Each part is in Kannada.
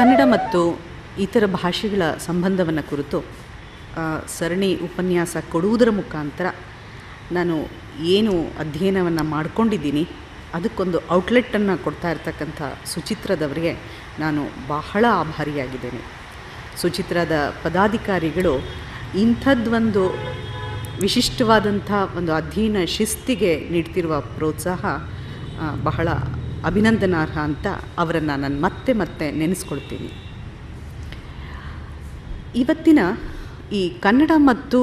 ಕನ್ನಡ ಮತ್ತು ಇತರ ಭಾಷೆಗಳ ಸಂಬಂಧವನ್ನು ಕುರಿತು ಸರಣಿ ಉಪನ್ಯಾಸ ಕೊಡುವುದರ ಮುಖಾಂತರ ನಾನು ಏನು ಅಧ್ಯಯನವನ್ನು ಮಾಡ್ಕೊಂಡಿದ್ದೀನಿ, ಅದಕ್ಕೊಂದು ಔಟ್ಲೆಟ್ಟನ್ನು ಕೊಡ್ತಾ ಇರ್ತಕ್ಕಂಥ ಸುಚಿತ್ರದವರಿಗೆ ನಾನು ಬಹಳ ಆಭಾರಿಯಾಗಿದ್ದೇನೆ. ಸುಚಿತ್ರದ ಪದಾಧಿಕಾರಿಗಳು ಇಂಥದ್ದೊಂದು ವಿಶಿಷ್ಟವಾದಂಥ ಒಂದು ಅಧ್ಯಯನ ಶಿಸ್ತಿಗೆ ನೀಡ್ತಿರುವ ಪ್ರೋತ್ಸಾಹ ಬಹಳ ಅಭಿನಂದನಾರ್ಹ ಅಂತ ಅವರನ್ನು ನಾನು ಮತ್ತೆ ಮತ್ತೆ ನೆನೆಸ್ಕೊಳ್ತೀನಿ. ಇವತ್ತಿನ ಈ ಕನ್ನಡ ಮತ್ತು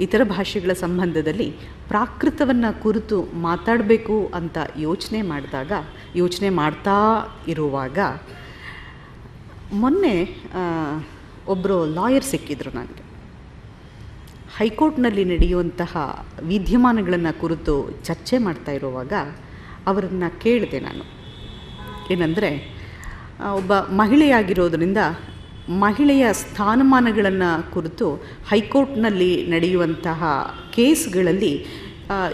ಇತರ ಭಾಷೆಗಳ ಸಂಬಂಧದಲ್ಲಿ ಪ್ರಾಕೃತವನ್ನು ಕುರಿತು ಮಾತಾಡಬೇಕು ಅಂತ ಯೋಚನೆ ಮಾಡಿದಾಗ, ಯೋಚನೆ ಮಾಡ್ತಾ ಇರುವಾಗ ಮೊನ್ನೆ ಒಬ್ಬರು ಲಾಯರ್ ಸಿಕ್ಕಿದ್ರು ನನಗೆ. ಹೈಕೋರ್ಟ್ನಲ್ಲಿ ನಡೆಯುವಂತಹ ವಿದ್ಯಮಾನಗಳನ್ನು ಕುರಿತು ಚರ್ಚೆ ಮಾಡ್ತಾ ಇರುವಾಗ ಅವರನ್ನು ಕೇಳಿದೆ ನಾನು. ಏನಂದರೆ ಒಬ್ಬ ಮಹಿಳೆಯಾಗಿರೋದರಿಂದ ಮಹಿಳೆಯ ಸ್ಥಾನಮಾನಗಳನ್ನು ಕುರಿತು ಹೈಕೋರ್ಟ್ನಲ್ಲಿ ನಡೆಯುವಂತಹ ಕೇಸ್ಗಳಲ್ಲಿ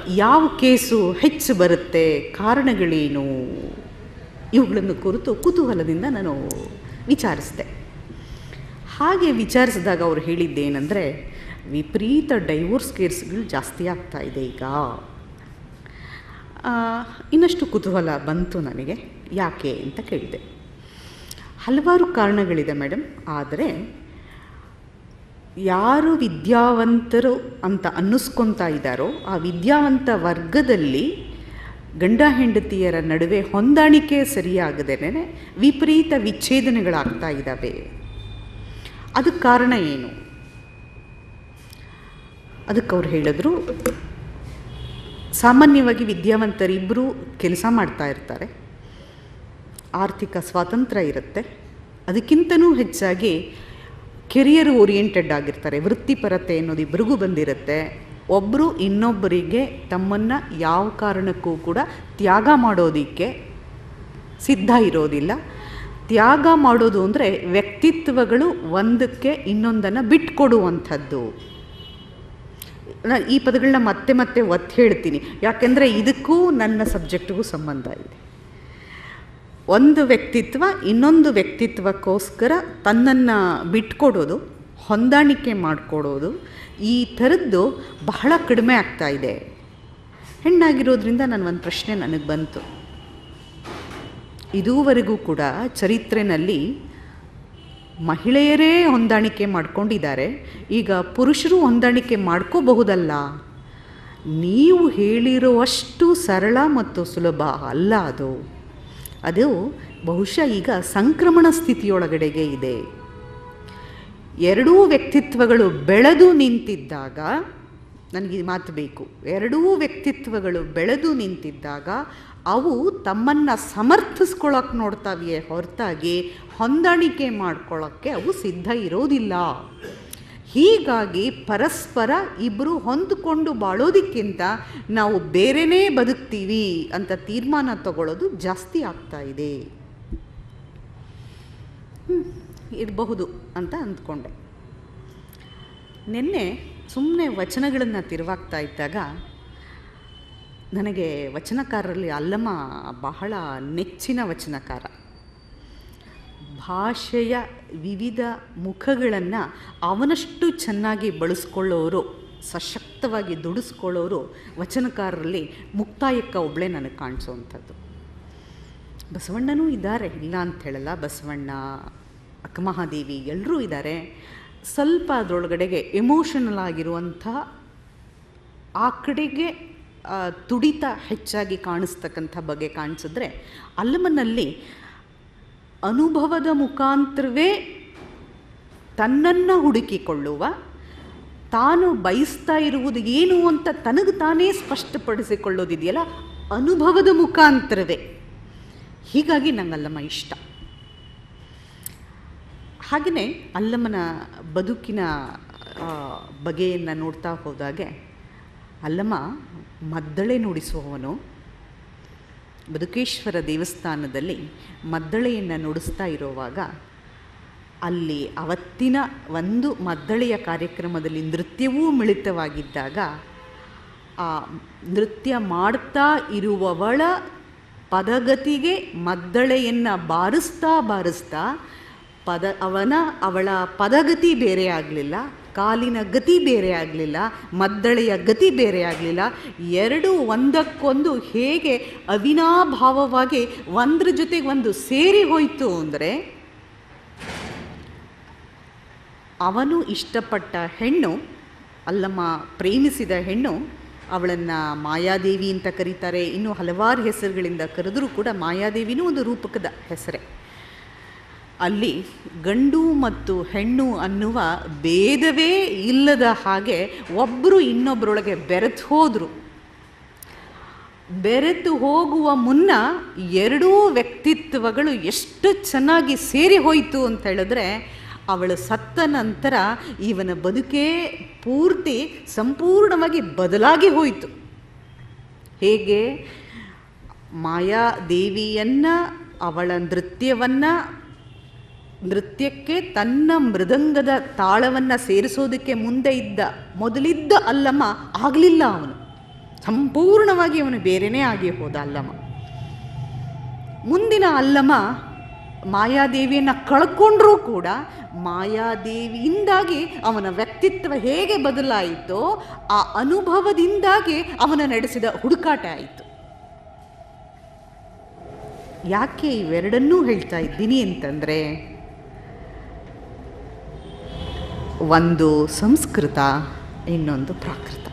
ಯಾವ ಕೇಸು ಹೆಚ್ಚು ಬರುತ್ತೆ, ಕಾರಣಗಳೇನು? ಇವುಗಳನ್ನು ಕುರಿತು ಕುತೂಹಲದಿಂದ ನಾನು ವಿಚಾರಿಸಿದೆ. ಹಾಗೆ ವಿಚಾರಿಸಿದಾಗ ಅವರು ಹೇಳಿದ್ದೇನೆಂದರೆ, ವಿಪರೀತ ಡೈವೋರ್ಸ್ ಕೇಸ್ಗಳು ಜಾಸ್ತಿ ಆಗ್ತಾ ಇದೆ ಈಗ. ಇನ್ನಷ್ಟು ಕುತೂಹಲ ಬಂತು ನನಗೆ. ಯಾಕೆ ಅಂತ ಕೇಳಿದೆ. ಹಲವಾರು ಕಾರಣಗಳಿದೆ ಮೇಡಮ್, ಆದರೆ ಯಾರು ವಿದ್ಯಾವಂತರು ಅಂತ ಅನ್ನಿಸ್ಕೊತಾ ಇದ್ದಾರೋ, ಆ ವಿದ್ಯಾವಂತ ವರ್ಗದಲ್ಲಿ ಗಂಡ ಹೆಂಡತಿಯರ ನಡುವೆ ಹೊಂದಾಣಿಕೆ ಸರಿಯಾಗದೇನೆ ವಿಪರೀತ ವಿಚ್ಛೇದನಗಳಾಗ್ತಾ ಇದ್ದಾವೆ. ಅದಕ್ಕೆ ಕಾರಣ ಏನು? ಅದಕ್ಕೆ ಅವ್ರು ಹೇಳಿದ್ರು, ಸಾಮಾನ್ಯವಾಗಿ ವಿದ್ಯಾವಂತರಿಬ್ಬರೂ ಕೆಲಸ ಮಾಡ್ತಾ ಇರ್ತಾರೆ. ಆರ್ಥಿಕ ಸ್ವಾತಂತ್ರ್ಯ ಇರುತ್ತೆ. ಅದಕ್ಕಿಂತನೂ ಹೆಚ್ಚಾಗಿ ಕೆರಿಯರ್ ಓರಿಯೆಂಟೆಡ್ ಆಗಿರ್ತಾರೆ. ವೃತ್ತಿಪರತೆ ಅನ್ನೋದು ಇಬ್ಬರಿಗೂ ಬಂದಿರುತ್ತೆ. ಒಬ್ಬರು ಇನ್ನೊಬ್ಬರಿಗೆ ತಮ್ಮನ್ನು ಯಾವ ಕಾರಣಕ್ಕೂ ಕೂಡ ತ್ಯಾಗ ಮಾಡೋದಕ್ಕೆ ಸಿದ್ಧ ಇರೋದಿಲ್ಲ. ತ್ಯಾಗ ಮಾಡೋದು ಅಂದರೆ ವ್ಯಕ್ತಿತ್ವಗಳು ಒಂದಕ್ಕೆ ಇನ್ನೊಂದನ್ನು ಬಿಟ್ಕೊಡುವಂಥದ್ದು. ನಾನು ಈ ಪದಗಳನ್ನ ಮತ್ತೆ ಮತ್ತೆ ಒತ್ತಿ ಹೇಳ್ತೀನಿ. ಯಾಕೆಂದರೆ ಇದಕ್ಕೂ ನನ್ನ ಸಬ್ಜೆಕ್ಟಿಗೂ ಸಂಬಂಧ ಇದೆ. ಒಂದು ವ್ಯಕ್ತಿತ್ವ ಇನ್ನೊಂದು ವ್ಯಕ್ತಿತ್ವಕ್ಕೋಸ್ಕರ ತನ್ನನ್ನು ಬಿಟ್ಕೊಡೋದು, ಹೊಂದಾಣಿಕೆ ಮಾಡಿಕೊಡೋದು, ಈ ಥರದ್ದು ಬಹಳ ಕಡಿಮೆ ಆಗ್ತಾ ಇದೆ. ಹೆಣ್ಣಾಗಿರೋದ್ರಿಂದ ನನ್ನ ಒಂದು ಪ್ರಶ್ನೆ ನನಗೆ ಬಂತು. ಇದುವರೆಗೂ ಕೂಡ ಚರಿತ್ರೆನಲ್ಲಿ ಮಹಿಳೆಯರೇ ಹೊಂದಾಣಿಕೆ ಮಾಡ್ಕೊಂಡಿದ್ದಾರೆ. ಈಗ ಪುರುಷರು ಹೊಂದಾಣಿಕೆ ಮಾಡ್ಕೋಬಹುದಲ್ಲ. ನೀವು ಹೇಳಿರುವಷ್ಟು ಸರಳ ಮತ್ತು ಸುಲಭ ಅಲ್ಲ ಅದು. ಅದು ಬಹುಶಃ ಈಗ ಸಂಕ್ರಮಣ ಸ್ಥಿತಿಯೊಳಗಡೆಗೆ ಇದೆ. ಎರಡೂ ವ್ಯಕ್ತಿತ್ವಗಳು ಬೆಳೆದು ನಿಂತಿದ್ದಾಗ, ನನಗೆ ಮಾತು ಬೇಕು. ಎರಡೂ ವ್ಯಕ್ತಿತ್ವಗಳು ಬೆಳೆದು ನಿಂತಿದ್ದಾಗ, ಅವು ತಮ್ಮನ್ನು ಸಮರ್ಥಿಸ್ಕೊಳ್ಳೋಕೆ ನೋಡ್ತಾವೆಯೇ ಹೊರತಾಗಿ ಹೊಂದಾಣಿಕೆ ಮಾಡ್ಕೊಳ್ಳೋಕ್ಕೆ ಅವು ಸಿದ್ಧ ಇರೋದಿಲ್ಲ. ಹೀಗಾಗಿ ಪರಸ್ಪರ ಇಬ್ಬರು ಹೊಂದಿಕೊಂಡು ಬಾಳೋದಕ್ಕಿಂತ ನಾವು ಬೇರೆನೇ ಬದುಕ್ತೀವಿ ಅಂತ ತೀರ್ಮಾನ ತಗೊಳ್ಳೋದು ಜಾಸ್ತಿ ಆಗ್ತಾ ಇದೆ. ಇರಬಹುದು ಅಂತ ಅಂದ್ಕೊಂಡೆ. ನಿನ್ನೆ ಸುಮ್ಮನೆ ವಚನಗಳನ್ನು ತಿರುವಾಗ್ತಾ ಇದ್ದಾಗ ನನಗೆ ವಚನಕಾರರಲ್ಲಿ ಅಲ್ಲಮ್ಮ ಬಹಳ ನೆಚ್ಚಿನ ವಚನಕಾರ. ಭಾಷೆಯ ವಿವಿಧ ಮುಖಗಳನ್ನು ಅವನಷ್ಟು ಚೆನ್ನಾಗಿ ಬಳಸ್ಕೊಳ್ಳೋರು, ಸಶಕ್ತವಾಗಿ ದುಡಿಸ್ಕೊಳ್ಳೋರು ವಚನಕಾರರಲ್ಲಿ ಮುಕ್ತಾಯಕ್ಕ ಒಬ್ಬಳೇ ನನಗೆ ಕಾಣಿಸೋವಂಥದ್ದು ಬಸವಣ್ಣನೂ ಇದ್ದಾರೆ ಇಲ್ಲ ಅಂತ ಹೇಳಲ್ಲ. ಬಸವಣ್ಣ ಅಕ್ಕಮಹಾದೇವಿ ಎಲ್ಲರೂ ಇದ್ದಾರೆ ಸ್ವಲ್ಪ ಅದರೊಳಗಡೆಗೆ ಎಮೋಷನಲ್ ಆಗಿರುವಂಥ ಆ ಕಡೆಗೆ ತುಡಿತ ಹೆಚ್ಚಾಗಿ ಕಾಣಿಸ್ತಕ್ಕಂಥ ಬಗ್ಗೆ ಕಾಣಿಸಿದ್ರೆ, ಅಲ್ಲಮನಲ್ಲಿ ಅನುಭವದ ಮುಖಾಂತರವೇ ತನ್ನನ್ನು ಹುಡುಕಿಕೊಳ್ಳುವ, ತಾನು ಬಯಸ್ತಾ ಇರುವುದು ಏನು ಅಂತ ತನಗೆ ತಾನೇ ಸ್ಪಷ್ಟಪಡಿಸಿಕೊಳ್ಳೋದಿದೆಯಲ್ಲ, ಅನುಭವದ ಮುಖಾಂತರವೇ. ಹೀಗಾಗಿ ನಂಗೆ ಅಲ್ಲಮ್ಮ ಇಷ್ಟ. ಹಾಗೆಯೇ ಅಲ್ಲಮ್ಮನ ಬದುಕಿನ ಬಗೆಯನ್ನು ನೋಡ್ತಾ ಹೋದಾಗೆ ಅಲ್ಲಮ್ಮ ಮದ್ದಳೆ ನುಡಿಸುವವನು. ಬದುಕೇಶ್ವರ ದೇವಸ್ಥಾನದಲ್ಲಿ ಮದ್ದಳೆಯನ್ನು ನುಡಿಸ್ತಾ ಇರುವಾಗ ಅಲ್ಲಿ ಅವತ್ತಿನ ಒಂದು ಮದ್ದಳೆಯ ಕಾರ್ಯಕ್ರಮದಲ್ಲಿ ನೃತ್ಯವೂ ಮಿಳಿತವಾಗಿದ್ದಾಗ ಆ ನೃತ್ಯ ಮಾಡ್ತಾ ಇರುವವಳ ಪದಗತಿಗೆ ಮದ್ದಳೆಯನ್ನು ಬಾರಿಸ್ತಾ ಬಾರಿಸ್ತಾ ಪದ ಅವನ ಅವಳ ಪದಗತಿ ಬೇರೆ ಆಗಲಿಲ್ಲ. ಕಾಲಿನ ಗತಿ ಬೇರೆ ಆಗಲಿಲ್ಲ, ಮದ್ದಳೆಯ ಗತಿ ಬೇರೆ ಆಗಲಿಲ್ಲ. ಎರಡು ಒಂದಕ್ಕೊಂದು ಹೇಗೆ ಅವಿನಾಭಾವವಾಗಿ ಒಂದ್ರ ಜೊತೆಗೆ ಒಂದು ಸೇರಿ ಹೋಯಿತು ಅಂದರೆ, ಅವನು ಇಷ್ಟಪಟ್ಟ ಹೆಣ್ಣು, ಅಲ್ಲಮ್ಮ ಪ್ರೇಮಿಸಿದ ಹೆಣ್ಣು, ಅವಳನ್ನು ಮಾಯಾದೇವಿ ಅಂತ ಕರೀತಾರೆ. ಇನ್ನೂ ಹಲವಾರು ಹೆಸರುಗಳಿಂದ ಕರೆದರೂ ಕೂಡ ಮಾಯಾದೇವಿನೂ ಒಂದು ರೂಪಕದ ಹೆಸರೇ. ಅಲ್ಲಿ ಗಂಡು ಮತ್ತು ಹೆಣ್ಣು ಅನ್ನುವ ಭೇದವೇ ಇಲ್ಲದ ಹಾಗೆ ಒಬ್ಬರು ಇನ್ನೊಬ್ಬರೊಳಗೆ ಬೆರೆತು ಹೋದರು. ಬೆರೆತು ಹೋಗುವ ಮುನ್ನ ಎರಡೂ ವ್ಯಕ್ತಿತ್ವಗಳು ಎಷ್ಟು ಚೆನ್ನಾಗಿ ಸೇರಿ ಹೋಯಿತು ಅಂತ ಹೇಳಿದ್ರೆ, ಅವಳು ಸತ್ತ ನಂತರ ಇವನ ಬದುಕೇ ಪೂರ್ತಿ ಸಂಪೂರ್ಣವಾಗಿ ಬದಲಾಗಿ ಹೋಯಿತು. ಹೇಗೆ? ಮಾಯಾದೇವಿಯನ್ನು, ಅವಳ ನೃತ್ಯವನ್ನು ನೃತ್ಯಕ್ಕೆ ತನ್ನ ಮೃದಂಗದ ತಾಳವನ್ನು ಸೇರಿಸೋದಕ್ಕೆ ಮುಂದೆ ಇದ್ದ ಮೊದಲಿದ್ದ ಅಲ್ಲಮ್ಮ ಆಗಲಿಲ್ಲ ಅವನು. ಸಂಪೂರ್ಣವಾಗಿ ಅವನು ಬೇರೆಯೇ ಆಗಿ ಹೋದ ಅಲ್ಲಮ್ಮ. ಮುಂದಿನ ಅಲ್ಲಮ್ಮ ಮಾಯಾದೇವಿಯನ್ನು ಕಳ್ಕೊಂಡ್ರೂ ಕೂಡ ಮಾಯಾದೇವಿಯಿಂದಾಗಿ ಅವನ ವ್ಯಕ್ತಿತ್ವ ಹೇಗೆ ಬದಲಾಯಿತೋ ಆ ಅನುಭವದಿಂದಾಗಿ ಅವನ ನಡೆಸಿದ ಹುಡುಕಾಟ ಆಯಿತು. ಯಾಕೆ ಇವೆರಡನ್ನೂ ಹೇಳ್ತಾ ಇದ್ದೀನಿ ಅಂತಂದರೆ ಒಂದು ಸಂಸ್ಕೃತ, ಇನ್ನೊಂದು ಪ್ರಾಕೃತ.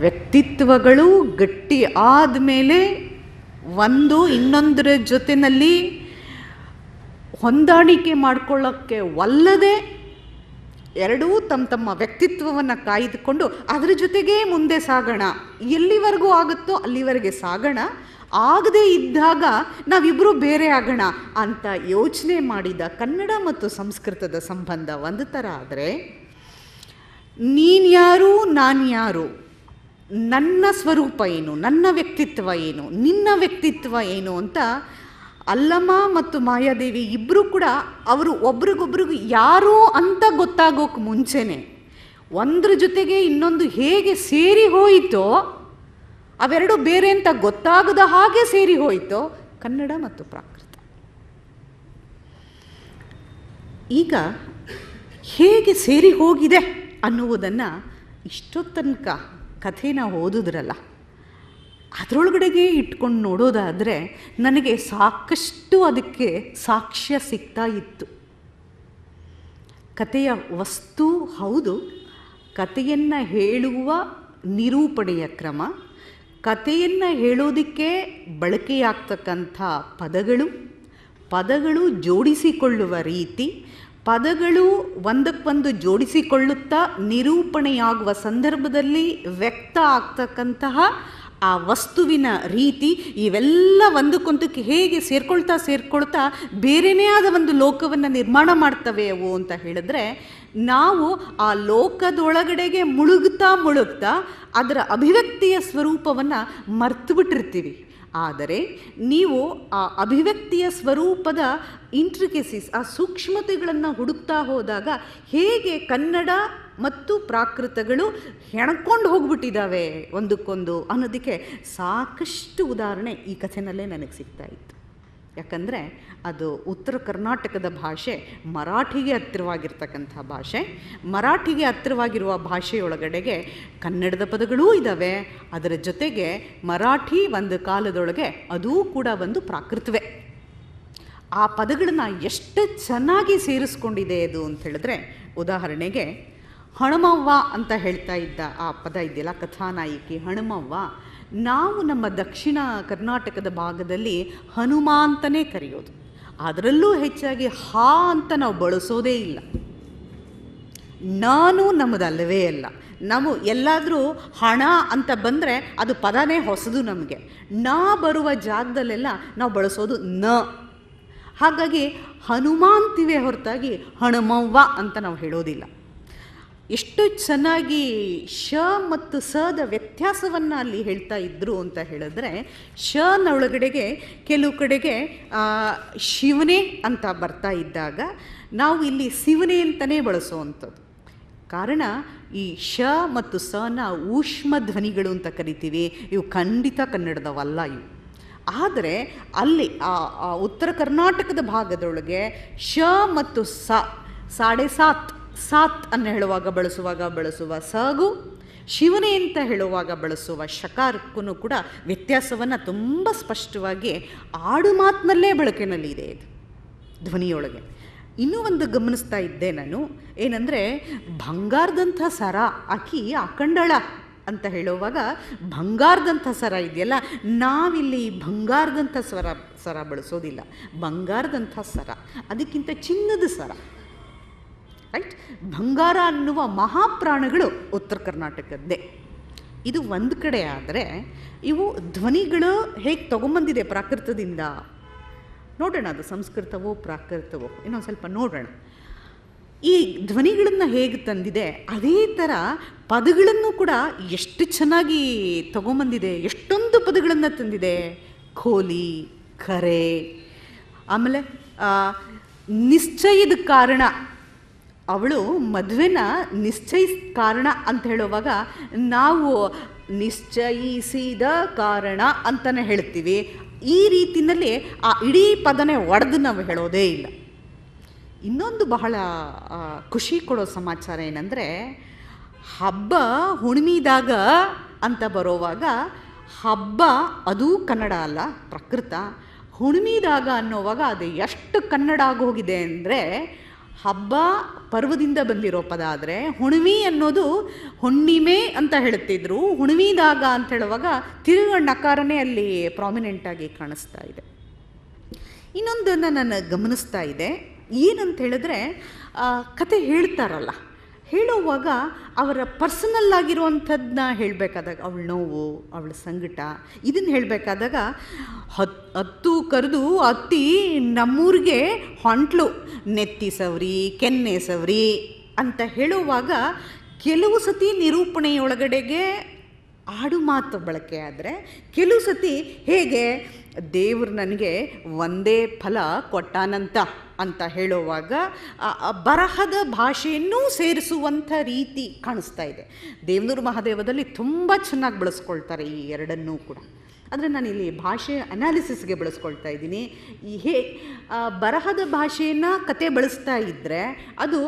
ವ್ಯಕ್ತಿತ್ವಗಳು ಗಟ್ಟಿ ಆದಮೇಲೆ ಒಂದು ಇನ್ನೊಂದರ ಜೊತೆಯಲ್ಲಿ ಹೊಂದಾಣಿಕೆ ಮಾಡಿಕೊಳ್ಳೋಕ್ಕೆ ಒಲ್ಲದೆ ಎರಡೂ ತಮ್ಮ ತಮ್ಮ ವ್ಯಕ್ತಿತ್ವವನ್ನು ಕಾಯ್ದುಕೊಂಡು ಅದರ ಜೊತೆಗೇ ಮುಂದೆ ಸಾಗೋಣ. ಎಲ್ಲಿವರೆಗೂ ಆಗುತ್ತೋ ಅಲ್ಲಿವರೆಗೆ ಸಾಗೋಣ. ಆಗದೇ ಇದ್ದಾಗ ನಾವಿಬ್ಬರು ಬೇರೆ ಆಗೋಣ ಅಂತ ಯೋಚನೆ ಮಾಡಿದ ಕನ್ನಡ ಮತ್ತು ಸಂಸ್ಕೃತದ ಸಂಬಂಧ ಒಂದು ಥರ ಆದರೆ, ನೀನ್ಯಾರು ನಾನು ಯಾರು ನನ್ನ ಸ್ವರೂಪ ಏನು, ನನ್ನ ವ್ಯಕ್ತಿತ್ವ ಏನು, ನಿನ್ನ ವ್ಯಕ್ತಿತ್ವ ಏನು ಅಂತ ಅಲ್ಲಮ್ಮ ಮತ್ತು ಮಾಯಾದೇವಿ ಇಬ್ಬರೂ ಕೂಡ ಅವರು ಒಬ್ರಿಗೊಬ್ರಿಗೂ ಯಾರು ಅಂತ ಗೊತ್ತಾಗೋಕೆ ಮುಂಚೆನೆ ಒಂದ್ರ ಜೊತೆಗೆ ಇನ್ನೊಂದು ಹೇಗೆ ಸೇರಿ ಹೋಯಿತೋ ಅವೆರಡು ಬೇರೆ ಅಂತ ಗೊತ್ತಾಗದ ಹಾಗೆ ಸೇರಿ ಹೋಯಿತು ಕನ್ನಡ ಮತ್ತು ಪ್ರಾಕೃತ. ಈಗ ಹೇಗೆ ಸೇರಿ ಹೋಗಿದೆ ಅನ್ನುವುದನ್ನು ಇಷ್ಟೊತ್ತನಕ ಕಥೆನ ಓದಿದ್ರಲ್ಲ. ಅದರೊಳಗಡೆಗೆ ಇಟ್ಕೊಂಡು ನೋಡೋದಾದರೆ ನನಗೆ ಸಾಕಷ್ಟು ಅದಕ್ಕೆ ಸಾಕ್ಷ್ಯ ಸಿಗ್ತಾ ಇತ್ತು. ಕಥೆಯ ವಸ್ತು ಹೌದು, ಕಥೆಯನ್ನು ಹೇಳುವ ನಿರೂಪಣೆಯ ಕ್ರಮ ಕಥೆಯನ್ನು ಹೇಳೋದಕ್ಕೆ ಬಳಕೆಯಾಗ್ತಕ್ಕಂಥ ಪದಗಳು ಪದಗಳು ಜೋಡಿಸಿಕೊಳ್ಳುವ ರೀತಿ, ಪದಗಳು ಒಂದಕ್ಕೊಂದು ಜೋಡಿಸಿಕೊಳ್ಳುತ್ತಾ ನಿರೂಪಣೆಯಾಗುವ ಸಂದರ್ಭದಲ್ಲಿ ವ್ಯಕ್ತ ಆಗ್ತಕ್ಕಂತಹ ಆ ವಸ್ತುವಿನ ರೀತಿ ಇವೆಲ್ಲ ಒಂದಕ್ಕೊಂದಕ್ಕೆ ಹೇಗೆ ಸೇರ್ಕೊಳ್ತಾ ಸೇರ್ಕೊಳ್ತಾ ಬೇರೆಯೇ ಆದ ಒಂದು ಲೋಕವನ್ನು ನಿರ್ಮಾಣ ಮಾಡ್ತವೆ ಅವು ಅಂತ ಹೇಳಿದ್ರೆ ನಾವು ಆ ಲೋಕದೊಳಗಡೆಗೆ ಮುಳುಗ್ತಾ ಮುಳುಗ್ತಾ ಅದರ ಅಭಿವ್ಯಕ್ತಿಯ ಸ್ವರೂಪವನ್ನು ಮರ್ತು ಬಿಟ್ಟಿರ್ತೀವಿ. ಆದರೆ ನೀವು ಆ ಅಭಿವ್ಯಕ್ತಿಯ ಸ್ವರೂಪದ ಇಂಟ್ರಿಕೆಸಿಸ್ ಆ ಸೂಕ್ಷ್ಮತೆಗಳನ್ನು ಹುಡುಕ್ತಾ ಹೋದಾಗ ಹೇಗೆ ಕನ್ನಡ ಮತ್ತು ಪ್ರಾಕೃತಗಳು ಹೆಣ್ಕೊಂಡು ಹೋಗ್ಬಿಟ್ಟಿದ್ದಾವೆ ಒಂದಕ್ಕೊಂದು ಅನ್ನೋದಕ್ಕೆ ಸಾಕಷ್ಟು ಉದಾಹರಣೆ ಈ ಕಥೆನಲ್ಲೇ ನನಗೆ ಸಿಗ್ತಾ ಇತ್ತು. ಯಾಕಂದರೆ ಅದು ಉತ್ತರ ಕರ್ನಾಟಕದ ಭಾಷೆ ಮರಾಠಿಗೆ ಹತ್ತಿರವಾಗಿರ್ತಕ್ಕಂಥ ಭಾಷೆ. ಮರಾಠಿಗೆ ಹತ್ತಿರವಾಗಿರುವ ಭಾಷೆಯೊಳಗಡೆಗೆ ಕನ್ನಡದ ಪದಗಳೂ ಇದ್ದಾವೆ ಅದರ ಜೊತೆಗೆ ಮರಾಠಿ ಒಂದು ಕಾಲದೊಳಗೆ ಅದೂ ಕೂಡ ಒಂದು ಪ್ರಾಕೃತವೇ. ಆ ಪದಗಳನ್ನು ಎಷ್ಟು ಚೆನ್ನಾಗಿ ಸೇರಿಸ್ಕೊಂಡಿದೆ ಅದು ಅಂತ ಹೇಳಿದ್ರೆ, ಉದಾಹರಣೆಗೆ ಹಣಮವ್ವ ಅಂತ ಹೇಳ್ತಾ ಇದ್ದ ಆ ಪದ ಇದೆಯಲ್ಲ, ಕಥಾನಾಯಕಿ ಹಣಮವ್ವ. ನಾವು ನಮ್ಮ ದಕ್ಷಿಣ ಕರ್ನಾಟಕದ ಭಾಗದಲ್ಲಿ ಹನುಮಾಂತನೇ ಕರೆಯೋದು. ಅದರಲ್ಲೂ ಹೆಚ್ಚಾಗಿ ಹಾ ಅಂತ ನಾವು ಬಳಸೋದೇ ಇಲ್ಲ. ನಾನು ನಮ್ಮದಲ್ಲವೇ ಅಲ್ಲ. ನಾವು ಎಲ್ಲಾದರೂ ಹಣ ಅಂತ ಬಂದರೆ ಅದು ಪದನೇ ಹೊಸದು ನಮಗೆ. ನಾ ಬರುವ ಜಾಗದಲ್ಲೆಲ್ಲ ನಾವು ಬಳಸೋದು ನ. ಹಾಗಾಗಿ ಹನುಮಾಂತಿವೆ ಹೊರತಾಗಿ ಹಣಮವ್ವ ಅಂತ ನಾವು ಹೇಳೋದಿಲ್ಲ. ಎಷ್ಟು ಚೆನ್ನಾಗಿ ಶ ಮತ್ತು ಸದ ವ್ಯತ್ಯಾಸವನ್ನು ಅಲ್ಲಿ ಹೇಳ್ತಾ ಇದ್ದರು ಅಂತ ಹೇಳಿದ್ರೆ ಶನ ಒಳಗಡೆಗೆ ಕೆಲವು ಕಡೆಗೆ ಶಿವನೇ ಅಂತ ಬರ್ತಾ ಇದ್ದಾಗ ನಾವು ಇಲ್ಲಿ ಶಿವನೇ ಅಂತಲೇ ಬಳಸುವಂಥದ್ದು. ಕಾರಣ ಈ ಶ ಮತ್ತು ಸನ ಊಷ್ಮ ಧ್ವನಿಗಳು ಅಂತ ಕರಿತೀವಿ. ಇವು ಖಂಡಿತ ಕನ್ನಡದವಲ್ಲ ಇವು. ಆದರೆ ಅಲ್ಲಿ ಆ ಉತ್ತರ ಕರ್ನಾಟಕದ ಭಾಗದೊಳಗೆ ಶ ಮತ್ತು ಸ, ಸಾಡೆ ಸಾತ್ ಸಾತ್ ಅನ್ನು ಹೇಳುವಾಗ ಬಳಸುವಾಗ ಬಳಸುವ ಸಗು, ಶಿವನೇ ಅಂತ ಹೇಳುವಾಗ ಬಳಸುವ ಶಕಾರಕ್ಕೂ ಕೂಡ ವ್ಯತ್ಯಾಸವನ್ನು ತುಂಬ ಸ್ಪಷ್ಟವಾಗಿ ಆಡು ಮಾತಿನಲ್ಲೇ ಬಳಕೆನಲ್ಲಿ ಇದೆ ಇದು, ಧ್ವನಿಯೊಳಗೆ. ಇನ್ನೂ ಒಂದು ಗಮನಿಸ್ತಾ ಇದ್ದೆ ನಾನು, ಏನಂದರೆ ಬಂಗಾರದಂಥ ಸರ ಆಕಿ ಅಖಂಡಳ ಅಂತ ಹೇಳುವಾಗ ಬಂಗಾರದಂಥ ಸರ ಇದೆಯಲ್ಲ, ನಾವಿಲ್ಲಿ ಬಂಗಾರದಂಥ ಸ್ವರ, ಸರ ಬಳಸೋದಿಲ್ಲ. ಬಂಗಾರದಂಥ ಸರ, ಅದಕ್ಕಿಂತ ಚಿನ್ನದ ಸರ. ರೈಟ್ ಬಂಗಾರ ಅನ್ನುವ ಮಹಾಪ್ರಾಣಗಳು ಉತ್ತರ ಕರ್ನಾಟಕದ್ದೇ. ಇದು ಒಂದು ಕಡೆ ಆದರೆ ಇವು ಧ್ವನಿಗಳು ಹೇಗೆ ತಗೊಂಬಂದಿದೆ ಪ್ರಾಕೃತದಿಂದ? ನೋಡೋಣ ಅದು ಸಂಸ್ಕೃತವೋ ಪ್ರಾಕೃತವೋ. ಇನ್ನೊಂದು ಸ್ವಲ್ಪ ನೋಡೋಣ. ಈ ಧ್ವನಿಗಳನ್ನು ಹೇಗೆ ತಂದಿದೆ, ಅದೇ ಥರ ಪದಗಳನ್ನು ಕೂಡ ಎಷ್ಟು ಚೆನ್ನಾಗಿ ತಗೊಂಬಂದಿದೆ, ಎಷ್ಟೊಂದು ಪದಗಳನ್ನು ತಂದಿದೆ. ಖೋಲಿ ಕರೆ ಆಮೇಲೆ ನಿಶ್ಚಯದ ಕಾರಣ ಅವಳು ಮದುವೆನ ನಿಶ್ಚಯಿಸ್ ಕಾರಣ ಅಂತ ಹೇಳುವಾಗ ನಾವು ನಿಶ್ಚಯಿಸಿದ ಕಾರಣ ಅಂತಲೇ ಹೇಳ್ತೀವಿ. ಈ ರೀತಿಯಲ್ಲಿ ಆ ಇಡೀ ಪದನೇ ಒಡೆದು ನಾವು ಹೇಳೋದೇ ಇಲ್ಲ. ಇನ್ನೊಂದು ಬಹಳ ಖುಷಿ ಕೊಡೋ ಸಮಾಚಾರ ಏನಂದರೆ, ಹಬ್ಬ ಹುಣ್ಮಿದಾಗ ಅಂತ ಬರೋವಾಗ ಹಬ್ಬ ಅದು ಕನ್ನಡ ಅಲ್ಲ, ಪ್ರಕೃತ. ಹುಣ್ಮಿದಾಗ ಅನ್ನೋವಾಗ ಅದು ಎಷ್ಟು ಕನ್ನಡ ಆಗೋಗಿದೆ ಅಂದರೆ ಹಬ್ಬ ಪರ್ವದಿಂದ ಬಂದಿರೋ ಪದ ಆದರೆ ಹುಣ್ವಿ ಅನ್ನೋದು ಹುಣ್ಣಿಮೆ ಅಂತ ಹೇಳ್ತಿದ್ರು. ಹುಣ್ವಿದಾಗ ಅಂತ ಹೇಳುವಾಗ ತಿರುಗ ನಕಾರನೇ ಅಲ್ಲಿ ಪ್ರಾಮಿನೆಂಟಾಗಿ ಕಾಣಿಸ್ತಾ ಇದೆ. ಇನ್ನೊಂದನ್ನು ನಾನು ಗಮನಿಸ್ತಾ ಇದೆ. ಏನಂತ ಹೇಳಿದ್ರೆ ಕತೆ ಹೇಳ್ತಾರಲ್ಲ ಹೇಳುವಾಗ ಅವರ ಪರ್ಸನಲ್ ಆಗಿರುವಂಥದ್ದನ್ನ ಹೇಳಬೇಕಾದಾಗ ಅವಳ ನೋವು, ಅವಳ ಸಂಕಟ, ಇದನ್ನು ಹೇಳಬೇಕಾದಾಗ ಹತ್, ಹತ್ತು ಕರೆದು ಅತ್ತಿ ನಮ್ಮೂರಿಗೆ ಹೊಂಟ್ಲು. ನೆತ್ತಿ ಸವರಿ, ಕೆನ್ನೆ ಸವರಿ ಅಂತ ಹೇಳುವಾಗ ಕೆಲವು ಸತಿ ನಿರೂಪಣೆಯೊಳಗಡೆಗೆ ಆಡು ಮಾತು ಬಳಕೆ ಆದರೆ ಕೆಲವು ಸತಿ ಹೇಗೆ, ದೇವ್ರು ನನಗೆ ಒಂದೇ ಫಲ ಕೊಟ್ಟಾನಂತ. ಅಂತ ಹೇಳುವಾಗ ಬರಹದ ಭಾಷೆಯನ್ನೂ ಸೇರಿಸುವಂಥ ರೀತಿ ಕಾಣಿಸ್ತಾ ಇದೆ. ದೇವನೂರು ಮಹಾದೇವದಲ್ಲಿ ತುಂಬ ಚೆನ್ನಾಗಿ ಬಳಸ್ಕೊಳ್ತಾರೆ ಈ ಎರಡನ್ನೂ ಕೂಡ. ಆದರೆ ನಾನು ಇಲ್ಲಿ ಭಾಷೆ ಅನಾಲಿಸಿಸ್ಗೆ ಬಳಸ್ಕೊಳ್ತಾ ಇದ್ದೀನಿ. ಈ ಹೇ ಬರಹದ ಭಾಷೆಯನ್ನು ಕತೆ ಬಳಸ್ತಾ ಇದ್ದರೆ ಅದು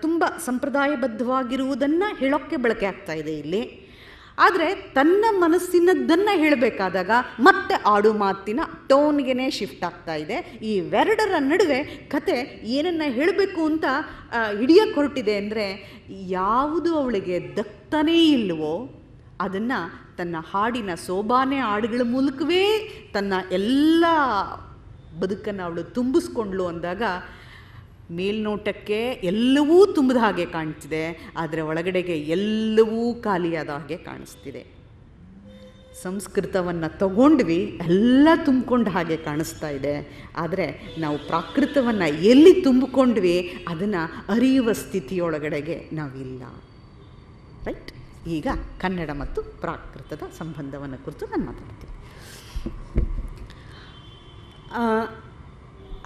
ತುಂಬ ಸಂಪ್ರದಾಯಬದ್ಧವಾಗಿರುವುದನ್ನು ಹೇಳೋಕ್ಕೆ ಬಳಕೆ ಆಗ್ತಾ ಇದೆ ಇಲ್ಲಿ. ಆದರೆ ತನ್ನ ಮನಸ್ಸಿನದ್ದನ್ನು ಹೇಳಬೇಕಾದಾಗ ಮತ್ತೆ ಆಡು ಮಾತಿನ ಟೋನ್ಗೆ ಶಿಫ್ಟ್ ಆಗ್ತಾ ಇದೆ. ಈ ಎರಡರ ನಡುವೆ ಕತೆ ಏನನ್ನು ಹೇಳಬೇಕು ಅಂತ ಹಿಡಿಯಕ್ಕೆ ಹೊರಟಿದೆ ಅಂದರೆ ಯಾವುದು ಅವಳಿಗೆ ದಕ್ತನೇ ಇಲ್ಲವೋ ಅದನ್ನು ತನ್ನ ಹಾಡಿನ ಸೋಬಾನೆ ಹಾಡುಗಳ ಮೂಲಕವೇ ತನ್ನ ಎಲ್ಲ ಬದುಕನ್ನು ಅವಳು ತುಂಬಿಸ್ಕೊಂಡ್ಳು ಅಂದಾಗ ಮೇಲ್ನೋಟಕ್ಕೆ ಎಲ್ಲವೂ ತುಂಬಿದ ಹಾಗೆ ಕಾಣ್ತಿದೆ, ಆದರೆ ಒಳಗಡೆಗೆ ಎಲ್ಲವೂ ಖಾಲಿಯಾದ ಹಾಗೆ ಕಾಣಿಸ್ತಿದೆ. ಸಂಸ್ಕೃತವನ್ನು ತಗೊಂಡ್ವಿ, ಎಲ್ಲ ತುಂಬಿಕೊಂಡ ಹಾಗೆ ಕಾಣಿಸ್ತಾ ಇದೆ. ಆದರೆ ನಾವು ಪ್ರಾಕೃತವನ್ನು ಎಲ್ಲಿ ತುಂಬಿಕೊಂಡ್ವಿ, ಅದನ್ನು ಅರಿಯುವ ಸ್ಥಿತಿಯೊಳಗಡೆಗೆ ನಾವಿಲ್ಲ. ರೈಟ್? ಈಗ ಕನ್ನಡ ಮತ್ತು ಪ್ರಾಕೃತದ ಸಂಬಂಧವನ್ನು ಕುರಿತು ನಾನು ಮಾತಾಡ್ತೀನಿ.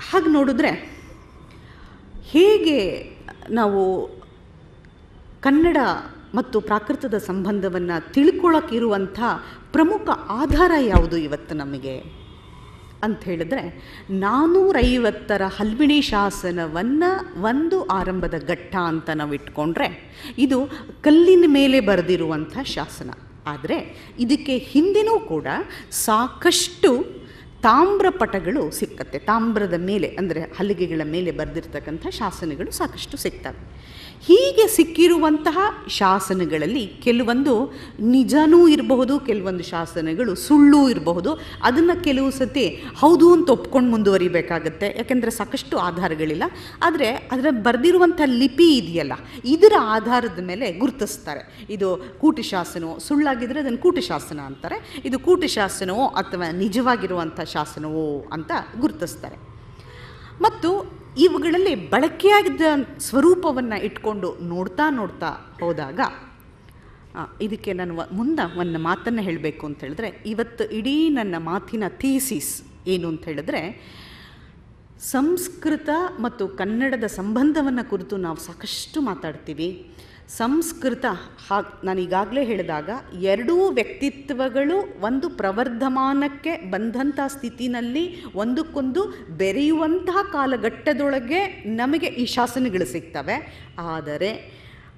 ಹಾಗೆ ನೋಡಿದ್ರೆ ಹೇಗೆ ನಾವು ಕನ್ನಡ ಮತ್ತು ಪ್ರಾಕೃತದ ಸಂಬಂಧವನ್ನು ತಿಳ್ಕೊಳ್ಳೋಕ್ಕಿರುವಂಥ ಪ್ರಮುಖ ಆಧಾರ ಯಾವುದು ಇವತ್ತು ನಮಗೆ? ಅಂತ ಹೇಳಿದ್ರೆ ನಾನ್ನೂರೈವತ್ತರ ಹಲ್ಮಿಣಿ ಶಾಸನವನ್ನು ಒಂದು ಆರಂಭದ ಘಟ್ಟ ಅಂತ ನಾವು ಇಟ್ಕೊಂಡ್ರೆ, ಇದು ಕಲ್ಲಿನ ಮೇಲೆ ಬರೆದಿರುವಂಥ ಶಾಸನ. ಆದರೆ, ಇದಕ್ಕೆ ಹಿಂದಿನೂ ಕೂಡ ಸಾಕಷ್ಟು ತಾಮ್ರ ಪಟಗಳು ಸಿಕ್ಕತ್ತೆ. ತಾಮ್ರದ ಮೇಲೆ ಅಂದರೆ ಹಲಿಗೆಗಳ ಮೇಲೆ ಬರೆದಿರ್ತಕ್ಕಂಥ ಶಾಸನಗಳು ಸಾಕಷ್ಟು ಸಿಗ್ತವೆ. ಹೀಗೆ ಸಿಕ್ಕಿರುವಂತಹ ಶಾಸನಗಳಲ್ಲಿ ಕೆಲವೊಂದು ನಿಜನೂ ಇರಬಹುದು, ಕೆಲವೊಂದು ಶಾಸನಗಳು ಸುಳ್ಳು ಇರಬಹುದು. ಅದನ್ನು ಕೆಲವು ಸತಿ ಹೌದು ಅಂತ ಒಪ್ಕೊಂಡು ಮುಂದುವರಿಬೇಕಾಗತ್ತೆ. ಯಾಕೆಂದರೆ ಸಾಕಷ್ಟು ಆಧಾರಗಳಿಲ್ಲ. ಆದರೆ ಅದರ ಬರೆದಿರುವಂಥ ಲಿಪಿ ಇದೆಯಲ್ಲ, ಇದರ ಆಧಾರದ ಮೇಲೆ ಗುರುತಿಸ್ತಾರೆ. ಇದು ಕೂಟಶಾಸನವೋ ಸುಳ್ಳಾಗಿದ್ದರೆ ಅದನ್ನು ಕೂಟಶಾಸನ ಅಂತಾರೆ. ಇದು ಕೂಟಶಾಸನವೋ ಅಥವಾ ನಿಜವಾಗಿರುವಂಥ ಶಾಸನವೋ ಅಂತ ಗುರುತಿಸ್ತಾರೆ. ಮತ್ತು ಇವುಗಳಲ್ಲಿ ಬಳಕೆಯಾಗಿದ್ದ ಸ್ವರೂಪವನ್ನು ಇಟ್ಕೊಂಡು ನೋಡ್ತಾ ನೋಡ್ತಾ ಹೋದಾಗ ಇದಕ್ಕೆ ನಾನು ಮುಂದೆ ಒಂದು ಮಾತನ್ನು ಹೇಳಬೇಕು ಅಂತ ಹೇಳಿದ್ರೆ, ಇವತ್ತು ಇಡೀ ನನ್ನ ಮಾತಿನ ಥೀಸಿಸ್ ಏನು ಅಂತ ಹೇಳಿದ್ರೆ, ಸಂಸ್ಕೃತ ಮತ್ತು ಕನ್ನಡದ ಸಂಬಂಧವನ್ನು ಕುರಿತು ನಾವು ಸಾಕಷ್ಟು ಮಾತಾಡ್ತೀವಿ. ಸಂಸ್ಕೃತ ಹಾ ನಾನು ಈಗಾಗಲೇ ಹೇಳಿದಾಗ ಎರಡೂ ವ್ಯಕ್ತಿತ್ವಗಳು ಒಂದು ಪ್ರವರ್ಧಮಾನಕ್ಕೆ ಬಂದಂಥ ಸ್ಥಿತಿನಲ್ಲಿ ಒಂದಕ್ಕೊಂದು ಬೆರೆಯುವಂತಹ ಕಾಲಘಟ್ಟದೊಳಗೆ ನಮಗೆ ಈ ಶಾಸನಗಳು ಸಿಗ್ತವೆ. ಆದರೆ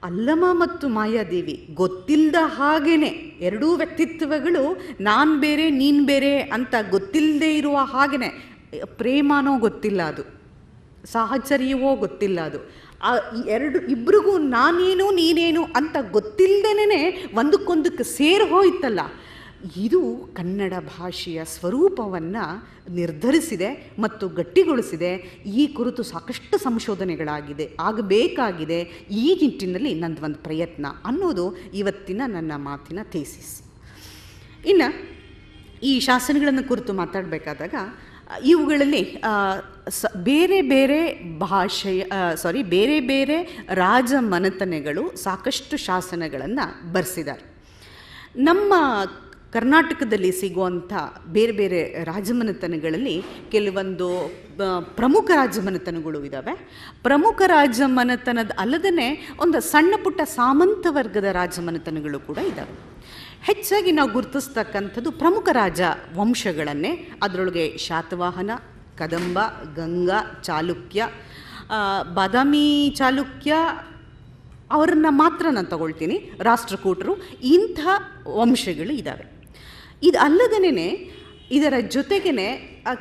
ಅಲ್ಲಮ ಮತ್ತು ಮಾಯಾದೇವಿ ಗೊತ್ತಿಲ್ಲದ ಹಾಗೇನೆ ಎರಡೂ ವ್ಯಕ್ತಿತ್ವಗಳು ನಾನು ಬೇರೆ, ನೀನು ಬೇರೆ ಅಂತ ಗೊತ್ತಿಲ್ಲದೆ ಇರುವ ಹಾಗೇನೆ. ಪ್ರೇಮನೋ ಗೊತ್ತಿಲ್ಲ ಅದು, ಸಾಹಚರ್ಯವೋ ಗೊತ್ತಿಲ್ಲ ಅದು. ಆ ಎರಡು ಇಬ್ಬರಿಗೂ ನಾನೇನು ನೀನೇನು ಅಂತ ಗೊತ್ತಿಲ್ಲದೇನೆ ಒಂದಕ್ಕೊಂದಕ್ಕೆ ಸೇರಿ ಹೋಯ್ತಲ್ಲ. ಇದು ಕನ್ನಡ ಭಾಷೆಯ ಸ್ವರೂಪವನ್ನು ನಿರ್ಧರಿಸಿದೆ ಮತ್ತು ಗಟ್ಟಿಗೊಳಿಸಿದೆ. ಈ ಕುರಿತು ಸಾಕಷ್ಟು ಸಂಶೋಧನೆಗಳಾಗಿದೆ. ಆಗಬೇಕಾಗಿದೆ ಈ ನಿಟ್ಟಿನಲ್ಲಿ ನಂದು ಒಂದು ಪ್ರಯತ್ನ ಅನ್ನೋದು ಇವತ್ತಿನ ನನ್ನ ಮಾತಿನ ಥೇಸಿಸ್ ಇನ್ನು ಈ ಶಾಸನಗಳನ್ನು ಕುರಿತು ಮಾತಾಡಬೇಕಾದಾಗ ಇವುಗಳಲ್ಲಿ ಸ, ಬೇರೆ ಬೇರೆ ಭಾಷೆಯ ಸಾರಿ ಬೇರೆ ಬೇರೆ ರಾಜ ಮನೆತನೆಗಳು ಸಾಕಷ್ಟು ಶಾಸನಗಳನ್ನು ಬರೆಸಿದ್ದಾರೆ. ನಮ್ಮ ಕರ್ನಾಟಕದಲ್ಲಿ ಸಿಗುವಂಥ ಬೇರೆ ಬೇರೆ ರಾಜಮನೆತನಗಳಲ್ಲಿ ಕೆಲವೊಂದು ಪ್ರಮುಖ ರಾಜಮನೆತನಗಳು ಇದ್ದಾವೆ ಪ್ರಮುಖ ರಾಜಮನೆತನದ ಅಲ್ಲದೇ ಒಂದು ಸಣ್ಣ ಪುಟ್ಟ ಸಾಮಂತ ವರ್ಗದ ರಾಜಮನೆತನಗಳು ಕೂಡ ಇದ್ದಾವೆ ಹೆಚ್ಚಾಗಿ ನಾವು ಗುರುತಿಸ್ತಕ್ಕಂಥದ್ದು ಪ್ರಮುಖ ರಾಜ ವಂಶಗಳನ್ನೇ. ಅದರೊಳಗೆ ಶಾತವಾಹನ, ಕದಂಬ, ಗಂಗಾ, ಚಾಲುಕ್ಯ ಬಾದಾಮಿ ಚಾಲುಕ್ಯ, ಅವರನ್ನು ಮಾತ್ರ ನಾನು ತಗೊಳ್ತೀನಿ, ರಾಷ್ಟ್ರಕೂಟರು, ಇಂಥ ವಂಶಗಳು ಇದ್ದಾವೆ ಇದು ಅಲ್ಲದೇ ಇದರ ಜೊತೆಗೇ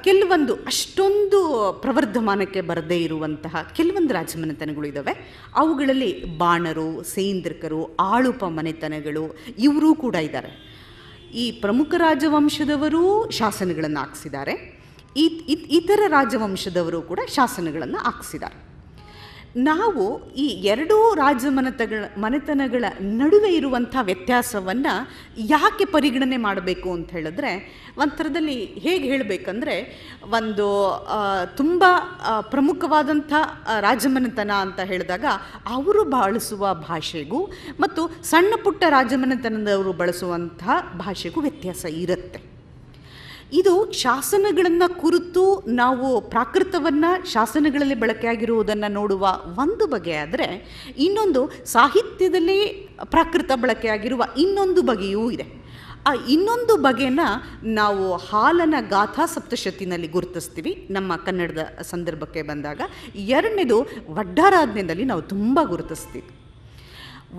ಕೆಲವೊಂದು ಅಷ್ಟೊಂದು ಪ್ರವರ್ಧಮಾನಕ್ಕೆ ಬರದೇ ಇರುವಂತಹ ಕೆಲವೊಂದು ರಾಜಮನೆತನಗಳು ಇದ್ದಾವೆ ಅವುಗಳಲ್ಲಿ ಬಾಣರು, ಸೇಂದ್ರಕರು, ಆಳುಪ ಮನೆತನಗಳು ಇವರೂ ಕೂಡ ಇದ್ದಾರೆ ಈ ಪ್ರಮುಖ ರಾಜವಂಶದವರೂ ಶಾಸನಗಳನ್ನು ಹಾಕ್ಸಿದ್ದಾರೆ. ಇತ್, ಇತರ ರಾಜವಂಶದವರು ಕೂಡ ಶಾಸನಗಳನ್ನು ಹಾಕ್ಸಿದ್ದಾರೆ. ನಾವು ಈ ಎರಡೂ ರಾಜಮನೆತಗಳ ಮನೆತನಗಳ ನಡುವೆ ಇರುವಂಥ ವ್ಯತ್ಯಾಸವನ್ನು ಯಾಕೆ ಪರಿಗಣನೆ ಮಾಡಬೇಕು ಅಂತ ಹೇಳಿದ್ರೆ, ಒಂಥರದಲ್ಲಿ ಹೇಗೆ ಹೇಳಬೇಕಂದ್ರೆ, ಒಂದು ತುಂಬ ಪ್ರಮುಖವಾದಂಥ ರಾಜಮನೆತನ ಅಂತ ಹೇಳಿದಾಗ ಅವರು ಬಳಸುವ ಭಾಷೆಗೂ ಮತ್ತು ಸಣ್ಣ ಪುಟ್ಟ ರಾಜಮನೆತನದವರು ಬಳಸುವಂಥ ಭಾಷೆಗೂ ವ್ಯತ್ಯಾಸ ಇರುತ್ತೆ. ಇದು ಶಾಸನಗಳನ್ನು ಕುರಿತು ನಾವು ಪ್ರಾಕೃತವನ್ನು ಶಾಸನಗಳಲ್ಲಿ ಬಳಕೆಯಾಗಿರುವುದನ್ನು ನೋಡುವ ಒಂದು ಬಗೆಯಾದರೆ ಇನ್ನೊಂದು ಸಾಹಿತ್ಯದಲ್ಲಿ ಪ್ರಾಕೃತ ಬಳಕೆಯಾಗಿರುವ ಇನ್ನೊಂದು ಬಗೆಯೂ ಇದೆ. ಆ ಇನ್ನೊಂದು ಬಗೆನ ನಾವು ಹಾಲನ ಗಾಥಾ ಸಪ್ತಶತಿನಲ್ಲಿ ಗುರುತಿಸ್ತೀವಿ. ನಮ್ಮ ಕನ್ನಡದ ಸಂದರ್ಭಕ್ಕೆ ಬಂದಾಗ ಎರಡನೇದು ವಡ್ಡಾರಾಧನೆಯಲ್ಲಿ ನಾವು ತುಂಬ ಗುರುತಿಸ್ತೀವಿ.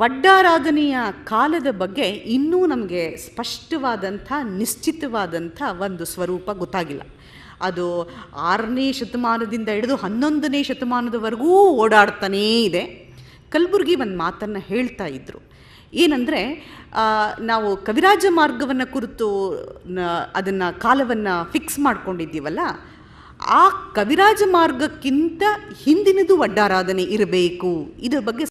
ವಡ್ಡಾರಾಧನೆಯ ಕಾಲದ ಬಗ್ಗೆ ಇನ್ನೂ ನಮಗೆ ಸ್ಪಷ್ಟವಾದಂಥ, ನಿಶ್ಚಿತವಾದಂಥ ಒಂದು ಸ್ವರೂಪ ಗೊತ್ತಾಗಿಲ್ಲ. ಅದು ಆರನೇ ಶತಮಾನದಿಂದ ಹಿಡಿದು ಹನ್ನೊಂದನೇ ಶತಮಾನದವರೆಗೂ ಓಡಾಡ್ತಾನೇ ಇದೆ. ಕಲಬುರ್ಗಿ ಒಂದು ಮಾತನ್ನು ಹೇಳ್ತಾ ಇದ್ದರು ಏನಂದರೆ ನಾವು ಕವಿರಾಜ ಮಾರ್ಗವನ್ನು ಕುರಿತು ಅದನ್ನು ಕಾಲವನ್ನು ಫಿಕ್ಸ್ ಮಾಡ್ಕೊಂಡಿದ್ದೀವಲ್ಲ, ಆ ಕವಿರಾಜ ಮಾರ್ಗಕ್ಕಿಂತ ಹಿಂದಿನದು ವಡ್ಡಾರಾಧನೆ ಇರಬೇಕು. ಇದರ ಬಗ್ಗೆ